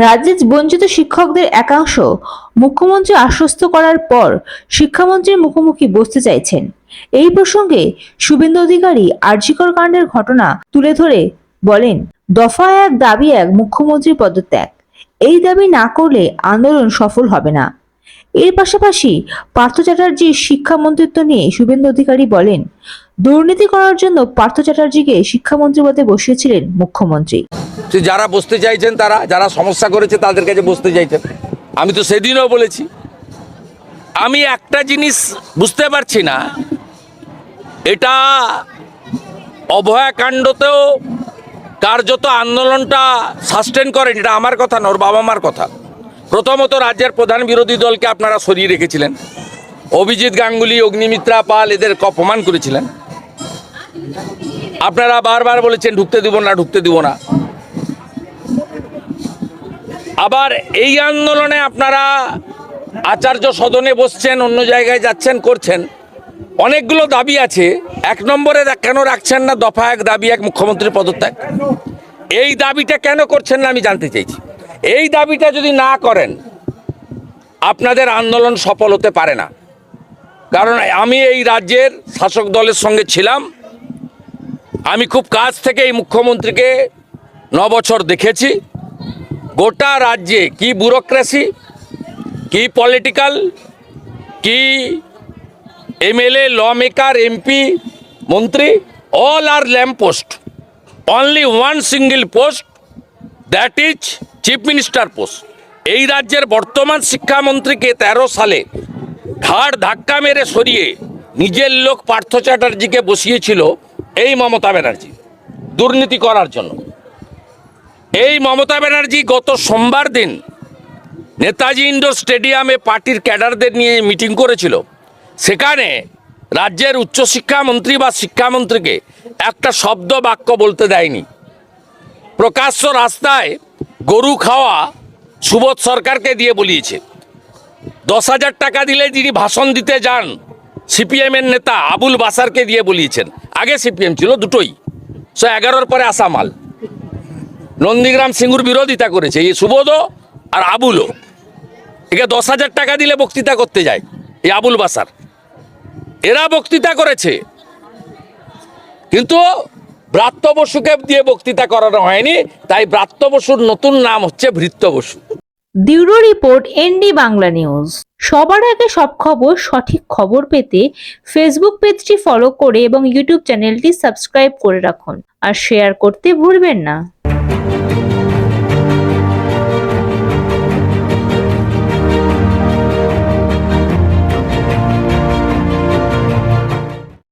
রাজ্যে বঞ্চিত শিক্ষকদের একাংশ মুখ্যমন্ত্রী আশ্বস্ত করার পর শিক্ষামন্ত্রীর মুখোমুখি বসতে চাইছেন। এই প্রসঙ্গে শুভেন্দু অধিকারী আর্জিকর কাণ্ডের ঘটনা তুলে ধরে বলেন, দফা এক, দাবি এক, মুখ্যমন্ত্রীর পদত্যাগ। এই দাবি না করলে আন্দোলন সফল হবে না। এর পাশাপাশি পার্থ চ্যাটার্জির শিক্ষামন্ত্রিত্ব নিয়ে শুভেন্দু অধিকারী বলেন, দুর্নীতি করার জন্য পার্থ চ্যাটার্জিকে শিক্ষামন্ত্রী পদে বসিয়েছিলেন মুখ্যমন্ত্রী। যারা বসতে চাইছেন তারা, যারা সমস্যা করেছে তাদের কাছে বসতে চাইছেন। আমি তো সেদিনও বলেছি, আমি একটা জিনিস বুঝতে পারছি না, এটা অভয়াকাণ্ডতেও কার্যত আন্দোলনটা সাস্টেন করেন, এটা আমার কথা না, ওর বাবা মার কথা। প্রথমত রাজ্যের প্রধান বিরোধী দলকে আপনারা সরিয়ে রেখেছিলেন। অভিজিৎ গাঙ্গুলি, অগ্নিমিত্রা পাল এদের অপমান করেছিলেন। আপনারা বারবার বলেছেন, ঢুকতে দিব না, ঢুকতে দিব না। আবার এই আন্দোলনে আপনারা আচার্য সদনে বসছেন, অন্য জায়গায় যাচ্ছেন, করছেন। অনেকগুলো দাবি আছে। এক নম্বরে কেন রাখছেন না? দফা এক, দাবি এক, মুখ্যমন্ত্রীর পদত্যাগ। এই দাবিটা কেন করছেন না আমি জানতে চাইছি। এই দাবিটা যদি না করেন, আপনাদের আন্দোলন সফল হতে পারে না। কারণ আমি এই রাজ্যের শাসক দলের সঙ্গে ছিলাম। আমি খুব কাছ থেকে এই মুখ্যমন্ত্রীকে ন বছর দেখেছি। গোটা রাজ্যে কি ব্যুরোক্রেসি, কি পলিটিক্যাল, কি এমএলএ ল মেকার এমপি, মন্ত্রী all are lamp post only one single post that is chief minister post এই রাজ্যের বর্তমান শিক্ষামন্ত্রীকে তেরো সালে ঘাড় ধাক্কা মেরে সরিয়ে নিজের লোক পার্থ চ্যাটার্জিকে বসিয়েছিল এই মমতা ব্যানার্জি। দুর্নীতি করার জন্য। এই মমতা ব্যানার্জি গত সোমবার দিন নেতাজি ইন্ডোর স্টেডিয়ামে পার্টির ক্যাডারদের নিয়ে মিটিং করেছিল। সেখানে রাজ্যের উচ্চশিক্ষামন্ত্রী বা শিক্ষামন্ত্রীকে একটা শব্দ বাক্য বলতে দেয়নি। প্রকাশ্য রাস্তায় গরু খাওয়া সুবোধ সরকারকে দিয়ে বলিয়েছে। দশ হাজার টাকা দিলে যিনি ভাষণ দিতে যান, সিপিএমের নেতা আবুল বাসারকে দিয়ে বলিয়েছেন। আগে সিপিএম ছিল দুটোই। সে এগারোর পরে আসা মাল নন্দীগ্রাম সিঙ্গুর বিরোধিতা করেছে, এই সুবোধও আর আবুলও। একে দশ হাজার টাকা দিলে বক্তৃতা করতে যায়, এই আবুল বাসার। এরা বক্তৃতা করেছে। কিন্তু ব্রাত্য বসুকে দিয়ে বক্তৃতা করানো হয়নি, তাই ব্রাত্য বসুর নতুন নাম হচ্ছে ভৃত্য Basu. Bureau report ND Bangla news. সবার আগে সব খবর, সঠিক খবর পেতে ফেসবুক পেজটি ফলো করে এবং ইউটিউব চ্যানেলটি সাবস্ক্রাইব করে রাখুন। আর শেয়ার করতে ভুলবেন না।